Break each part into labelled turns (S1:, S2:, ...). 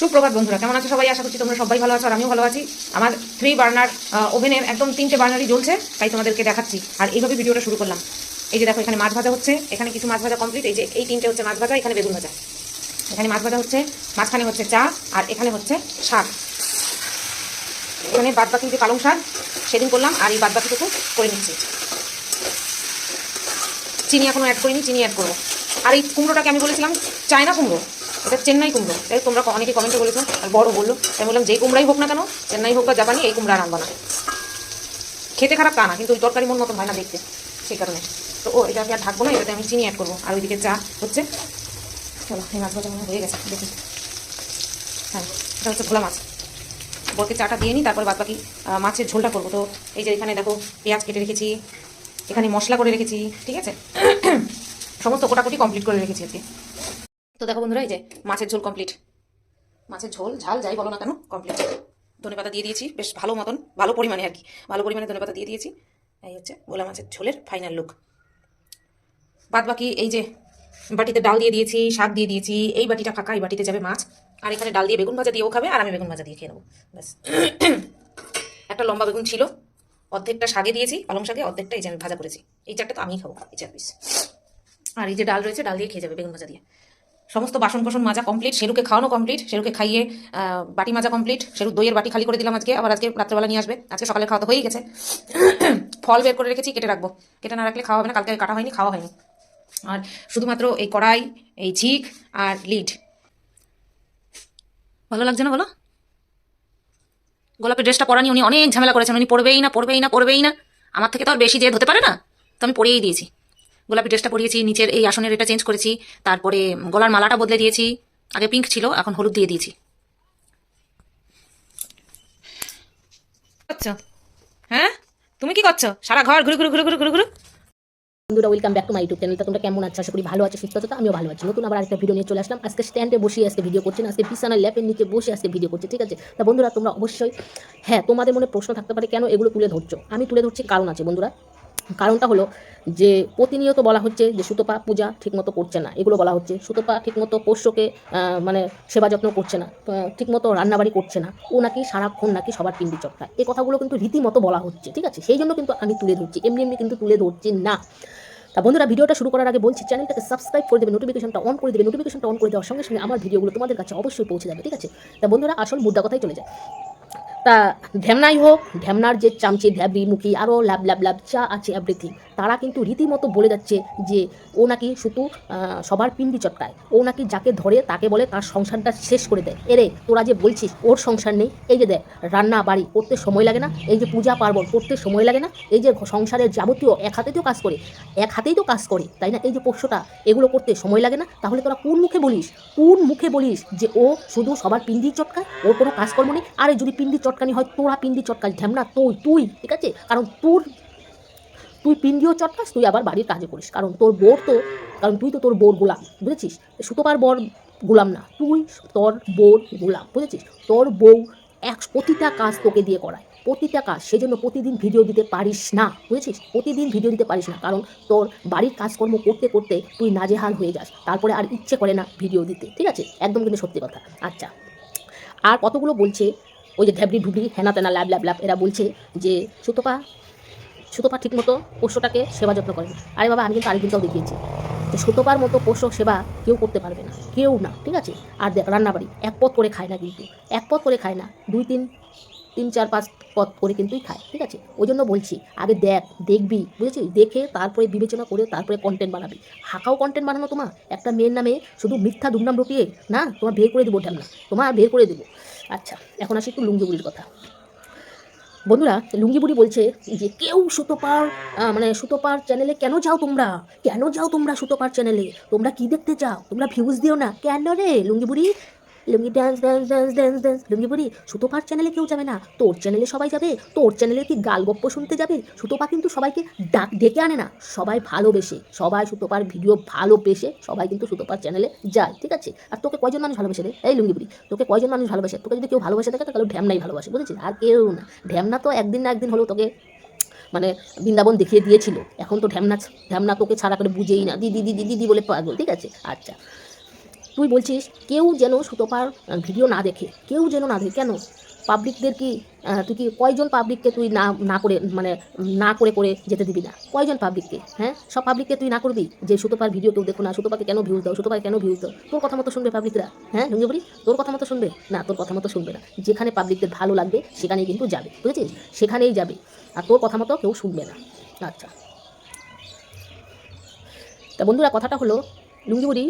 S1: সুপ্রভাত বন্ধুরা, কেমন আছো সবাই? আশা করছি তোমরা সবাই ভালো আছো আর আমিও ভালো আছি। আমার থ্রি বার্নার ওভেনের একদম তিনটে বার্নারই জ্বলছে, তাই তোমাদেরকে দেখাচ্ছি। আর এইভাবে ভিডিওটা শুরু করলাম। এই যে দেখো, এখানে মাছ ভাজা হচ্ছে। এখানে কিছু মাছ ভাজা কমপ্লিট এই যে এই তিনটে হচ্ছে মাছ ভাজা, এখানে বেগুন ভাজা। এখানে মাছ ভাজা হচ্ছে, মাঝখানে হচ্ছে চা, আর এখানে হচ্ছে শাক। এখানে বাদ বাকি যে পালং শাক, সেদিন করলাম, আর এই বাদ বাকিটুকু করে নিচ্ছি। চিনি এখনও অ্যাড করিনি, চিনি অ্যাড করব। আর এই কুমড়োটাকে আমি বলেছিলাম, চায়না কুমড়ো। এটা চেন্নাই কুমড়ো। তাই তোমরা অনেকে কমেন্টে বলেছ, আর বড় বলল। আমি বললাম, যেই কুমড়াই হোক না কেন, চেন্নাই হোক বা জাপানি, এই কুমড়া আনবা না। খেতে খারাপ তা না, কিন্তু ওই তরকারি মন মতন হয় না দেখতে, সেই কারণে। তো ও, এটা আমি আর ঢাকবো না, এটাতে আমি চিনি অ্যাড করব। আর ওইদিকে চা হচ্ছে। চলো, এই মাছ ভাজা হয়ে গেছে, দেখি। হ্যাঁ এটা হচ্ছে ভোলা মাছ। বরকে চাটা দিয়ে নিই তারপর বাদ বাকি মাছের ঝোলটা করব। তো এই যে এখানে দেখো, পেঁয়াজ কেটে রেখেছি, এখানে মশলা করে রেখেছি, ঠিক আছে? সমস্ত কোটাকুটি কমপ্লিট করে রেখেছি আজকে। তো দেখো বন্ধুরা, এই যে মাছের ঝোল কমপ্লিট মাছের ঝোল, ঝাল যাই বলো না কেন কমপ্লিট ধনে পাতা দিয়ে দিয়েছি, বেশ ভালো মতন, ভালো পরিমাণে আর কি, ভালো পরিমাণে ধনে পাতা দিয়ে দিয়েছি। এই হচ্ছে গোলা মাছের ঝোলের ফাইনাল লুক বাদ বাকি এই যে বাটিতে ডাল দিয়ে দিয়েছি, শাক দিয়ে দিয়েছি, এই বাটিটা ফাঁকা, এই বাটিতে যাবে মাছ। আর এখানে ডাল দিয়ে বেগুন ভাজা দিয়েও খাবে, আর আমি বেগুন ভাজা দিয়ে খেয়ে নেব। ব্যাস। একটা লম্বা বেগুন ছিল, অর্ধেকটা শাকে দিয়েছি, পালং শাকে, অর্ধেকটা এই যে আমি ভাজা করেছি। এই চারটা তো আমিই খাব, এই চার পিস আর এই যে ডাল রয়েছে, ডাল দিয়ে খেয়ে যাবে বেগুন ভাজা দিয়ে। সমস্ত বাসন কোসন মাজা কমপ্লিট শেরুকে খাওয়ানো কমপ্লিট শেরুকে খাইয়ে বাটি মাজা কমপ্লিট শেরু দইয়ের বাটি খালি করে দিলাম আজকে, আবার আজকে রাত্রেবেলা নিয়ে আসবে। আজকে সকালে খাওয়া তো হয়েই গেছে। ফল বের করে রেখেছি, কেটে রাখব। কেটে না রাখলে খাওয়া হবে না, কালকে কাটা হয়নি, খাওয়া হয়নি। আর শুধুমাত্র এই কড়াই, এই ঝিক আর লিড। ভালো লাগছে না বলো? গোলাপের ড্রেসটা পরা নিয়ে উনি অনেক ঝামেলা করেছেন, উনি পড়বেই না পড়বেই না পড়বেই না। আমার থেকে তো আর বেশি জেদ হতে পারে না? তো আমি পরিয়েই দিয়েছি। গোলাপি ড্রেসটা পরিয়েছি নিচের এই আসনের এটা চেঞ্জ করেছি তারপরে গলার মালাটা বদলে দিয়েছি। আগে পিঙ্ক ছিল এখন হলুদ দিয়ে দিয়েছি। করছ? হ্যাঁ? তুমি কি করছ? সারা ঘর ঘুরে ঘুরে ঘুরে ঘুরে ঘুরে ঘুরে।
S2: বন্ধুরা welcome back to my YouTube চ্যানেলটা তোমরা কেমন আছো? আশা করি ভালো আছো সুস্থ আছো আমিও ভালো আছি। নতুন আবার একটা ভিডিও নিয়ে চলে আসলাম। আজকে স্ট্যান্ডে বসে আজকে ভিডিও করছি না আজকে বিছানার ল্যাপের নিচে বসে আজকে ভিডিও করছি ঠিক আছে? তা বন্ধুরা তোমরা অবশ্যই হ্যাঁ তোমাদের মনে প্রশ্ন থাকতে পারে কেন এগুলো তুলে ধরছো? আমি তুলে ধরছি কারণ আছে বন্ধুরা। কারণটা হলো যে প্রতিনিয়ত বলা হচ্ছে যে সুতপা পূজা ঠিকমতো করছে না। এগুলো বলা হচ্ছে। সুতপা ঠিকমতো পোষ্যকে মানে সেবা যত্ন করছে না ঠিকমতো রান্নাবাড়ি করছে না। ও নাকি সারাক্ষণ নাকি সবার পিন্ডি চটকায় এই কথাগুলো কিন্তু রীতিমতো বলা হচ্ছে, ঠিক আছে? সেই জন্য কিন্তু আমি তুলে ধরছি। এমনি এমনি কিন্তু তুলে ধরছি না। তা বন্ধুরা, ভিডিওটা শুরু করার আগে বলছি, চ্যানেলটাকে সাবস্ক্রাইব করে দেবে নোটিফিকেশনটা অন করে দেবে। নোটিফিকেশনটা অন করে দেওয়ার সঙ্গে সঙ্গে আমার ভিডিওগুলো তোমাদের কাছে অবশ্যই পৌঁছে যাবে, ঠিক আছে? তা বন্ধুরা, আসল মুদ্রা কথাই চলে যায়। তা ঢ্যামনাই হোক ঢ্যামনার যে চামচে ঢ্যাবড়ি মুখি আরও ল্যাব ল্যাব ল্যাব যা আছে এভরিথিং তারা কিন্তু রীতিমতো বলে যাচ্ছে যে ও নাকি শুধু সবার পিন্ডি চটকায়। ও নাকি যাকে ধরে তাকে বলে তার সংসারটা শেষ করে দেয়। এরে, তোরা যে বলছিস, ওর সংসার নেই। এই যে দেখ, রান্না, বাড়ি, করতে সময় লাগে না। এই যে পূজা পার্বণ, করতে সময় লাগে না। এই যে সংসারের যাবতীয় এক হাতেই তো কাজ করে, এক হাতেই তো কাজ করে, তাই না? এই যে পোষ্যটা, এগুলো করতে সময় লাগে না। তাহলে তোরা কোন মুখে বলিস? কোন মুখে বলিস যে ও শুধু সবার পিন্ডি চটকায়? ওর কোনো কাজকর্ম নেই? আরে, যদি পিন্ডি চটকানি হয়, তোরা পিন্ডি চটকাস, ঢ্যামনা, তুই তুই, ঠিক আছে? কারণ তোর, তুই পিন্ডিও চটকাস, তুই আবার বাড়ির কাজে করিস। কারণ তোর বোর তো, কারণ তুই তো তোর বোর গোলাম, বুঝেছিস? সুতোপার বর গোলাম না, তুই তোর বোর গোলাম, বুঝেছিস? তোর বউ এক, প্রতিটা কাজ তোকে দিয়ে করায়, প্রতিটা কাজ। সেজন্য প্রতিদিন ভিডিও দিতে পারিস না, বুঝেছিস? প্রতিদিন ভিডিও দিতে পারিস না, কারণ তোর বাড়ির কাজকর্ম করতে করতে তুই নাজেহাল হয়ে যাস। তারপরে আর ইচ্ছে করে না ভিডিও দিতে, ঠিক আছে? একদম কিন্তু সত্যি কথা। আচ্ছা আর কতগুলো বলছে? ওই যে ঢ্যাবড়ি ঢুবড়ি, হেনা তেনা, ল্যাব ল্যাব ল্যাব, এরা বলছে যে সুতপা সুতপা ঠিকমতো পোষ্যটাকে সেবা যত্ন করে। আরে বাবা, আমি কিন্তু আরেকদিনটাও দেখিয়েছি। যে সুতপার মতো পোষ্য সেবা কেউ করতে পারবে না। কেউ না, ঠিক আছে? আর দেখ রান্নাবাড়ি, এক পথ করে খায় না কিন্তু। এক পথ করে খায় না, দুই, তিন তিন, চার, পাঁচ পথ করে কিন্তুই খায়, ঠিক আছে? ওই জন্য বলছি, আগে দেখ, দেখবি, বুঝেছিস? দেখে তারপরে বিবেচনা করে তারপরে কন্টেন্ট বানাবি। হাঁকাও কন্টেন্ট বানানো তোমার একটা মেয়ের নামে শুধু মিথ্যা দুর্নাম রটিয়ে, না? তোমার বের করে দেবো না তোমার বের করে দেবো। আচ্ছা এখন আসি একটু লুঙ্গি বুড়ির কথা। বন্ধুরা, লুঙ্গি বুড়ি বলছে যে, কেউ সুতোপার মানে সুতোপার চ্যানেলে কেন যাও তোমরা? কেন যাও তোমরা সুতোপার চ্যানেলে তোমরা কি দেখতে চাও? তোমরা ভিউজ দিও না? কেন রে, লুঙ্গি বুড়ি? Lungi dance dance dance dance dance lungi বুড়ি সুতোপার চ্যানেলে কেউ যাবে না। তোর চ্যানেলে সবাই যাবে, তোর চ্যানেলে কি গাল গপ্প শুনতে যাবে? সুতোপা কিন্তু সবাইকে ডাক ডেকে আনে না, সবাই ভালোবেসে। সবাই সুতোপার ভিডিও ভালোবেসে সবাই কিন্তু সুতোপার চ্যানেলে যায়, ঠিক আছে? আর তোকে কয়জন মানুষ ভালোবেসে রে? এই লুঙ্গি বুড়ি, তোকে কয়জন মানুষ ভালোবাসে? তোকে যদি কেউ ভালোবাসে থাকে তাহলে ঢ্যামনাই ভালোবাসে, বুঝেছিস? আর কেউ না। ঢ্যামনা তো একদিন না একদিন হলেও তোকে মানে বৃন্দাবন দেখিয়ে দিয়েছিল। এখন তো ঢ্যামনা ঢ্যামনা তোকে ছাড়া করে বুঝেই না। দিদি দিদি দিদি বলে পাগল, ঠিক আছে? আচ্ছা। তুই বলছিস কেউ যেন সুতপার ভিডিও না দেখে, কেউ যেন না দেখে, কেন? পাবলিকদের কি তুই কি কয়জন পাবলিককে তুই না না করে মানে না করে করে যেতে দিবি না? কয়জন পাবলিককে হ্যাঁ? সব পাবলিককে তুই না করবি? যে সুতোপার ভিডিও কেউ দেখো না, সুতোপাকে কেন ভিউজ দাও, সুতোপাকে কেন ভিউজ দাও? তোর কথা মতো শুনবে পাবলিকরা হ্যাঁ লুঙ্গিবরি তোর কথা মতো শুনবে? না, তোর কথা মতো শুনবে না। যেখানে পাবলিকদের ভালো লাগবে, সেখানেই কিন্তু যাবে, বুঝেছিস? সেখানেই যাবে। আর তোর কথা মতো কেউ শুনবে না। আচ্ছা। তা বন্ধুরা, কথাটা হলো লুঙ্গিবুড়ি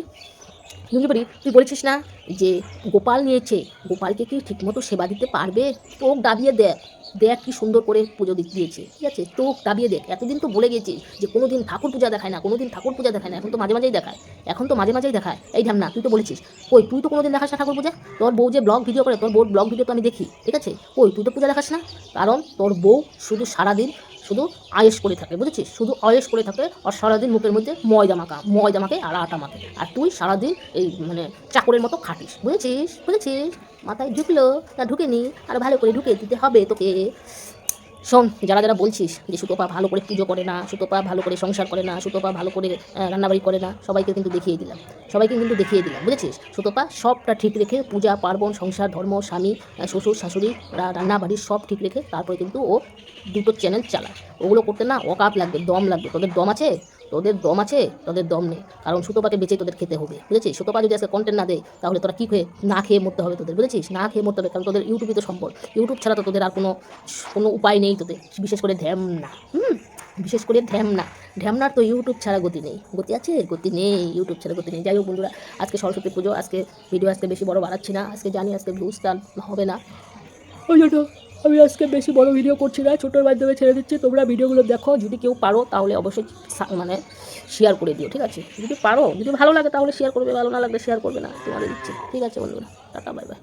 S2: লুঙ্গিবুড়ি তুই বলেছিস না যে গোপাল নিয়েছে? গোপালকে কি ঠিকমতো সেবা দিতে পারবে? তোক দাবিয়ে দেখ। দেখ কি সুন্দর করে পুজো দিয়েছে। ঠিক আছে? তোক দাবিয়ে দেখ। এতদিন তো বলে গেছিস যে কোনো দিন ঠাকুর পূজা দেখায় না কোনো দিন ঠাকুর পূজা দেখায় না, এখন তো মাঝে মাঝেই দেখায়। এখন তো মাঝে মাঝেই দেখায়। এই ঢাম না, তুই তো বলেছিস। কই, তুই তো কোনোদিন দেখাস না ঠাকুর পূজা? তোর বউ যে ব্লগ ভিডিও করে, তোর বউর ব্লগ ভিডিও তো আমি দেখি। ঠিক আছে? কই, তুই তো পূজা দেখাস না? কারণ তোর বউ শুধু সারাদিন শুধু আয়েস করে থাকে, বুঝেছিস? শুধু আয়েস করে থাকে আর সারাদিন মুখের মধ্যে ময়দা মাখা, ময়দা মাখে আর আটা মাখে। আর তুই সারাদিন এই মানে চাকরের মতো খাটিস, বুঝেছিস? বুঝেছিস? মাথায় ঢুকলো না ঢুকেনি? আর ভালো করে ঢুকে দিতে হবে তোকে। শোন, যারা যারা বলছিস যে সুতোপা ভালো করে পুজো করে না সুতোপা ভালো করে সংসার করে না সুতোপা ভালো করে রান্নাবাড়ি করে না, সবাইকে কিন্তু দেখিয়ে দিলাম। সবাইকে কিন্তু দেখিয়ে দিলাম, বুঝেছিস? সুতোপা সবটা ঠিক রেখে পূজা, পার্বণ, সংসার, ধর্ম, স্বামী শ্বশুর, শাশুড়ি রান্নাবাড়ি সব ঠিক রেখে তারপরে কিন্তু ও দুটো চ্যানেল চালায়। ওগুলো করতে না অকাপ লাগবে, দম লাগবে। তোদের দম আছে? তোদের দম আছে? তোদের দম নেই কারণ সুতোপাকে বেঁচে তোদের খেতে হবে, বুঝেছিস? সুতোপা যদি আজকে কন্টেন্ট না দেয়, তাহলে তোরা কী খেয়ে না খেয়ে মরতে হবে তোদের, বুঝেছিস? না খেয়ে মরতে হবে, কারণ তোদের ইউটিউবই তো সম্পদ। ইউটিউব ছাড়া তো তোদের আর কোনো কোনো উপায় নেই তোদের। বিশেষ করে ধ্যাম না, হুম? বিশেষ করে ঢ্যাম না। ঢ্যামনার তো ইউটিউব ছাড়া গতি নেই। গতি আছে? গতি নেই। ইউটিউব ছাড়া গতি নেই। যাই হোক বন্ধুরা, আজকে সরস্বতী পুজো, আজকে ভিডিও আজকে বেশি বড় বাড়াচ্ছি না। আজকে জানি আজকে ভিউজটা হবে না। ওই আমি আজকে বেশি বড় ভিডিও করছি না, ছোটোর মাধ্যমে ছেড়ে দিচ্ছি। তোমরা ভিডিওগুলো দেখো, যদি কেউ পারো, তাহলে অবশ্যই মানে শেয়ার করে দিও, ঠিক আছে? যদি পারো, যদি ভালো লাগে, তাহলে শেয়ার করবে, ভালো না লাগলে শেয়ার করবে না, তোমাদের ইচ্ছে। ঠিক আছে বন্ধুরা, টাটা বাই বাই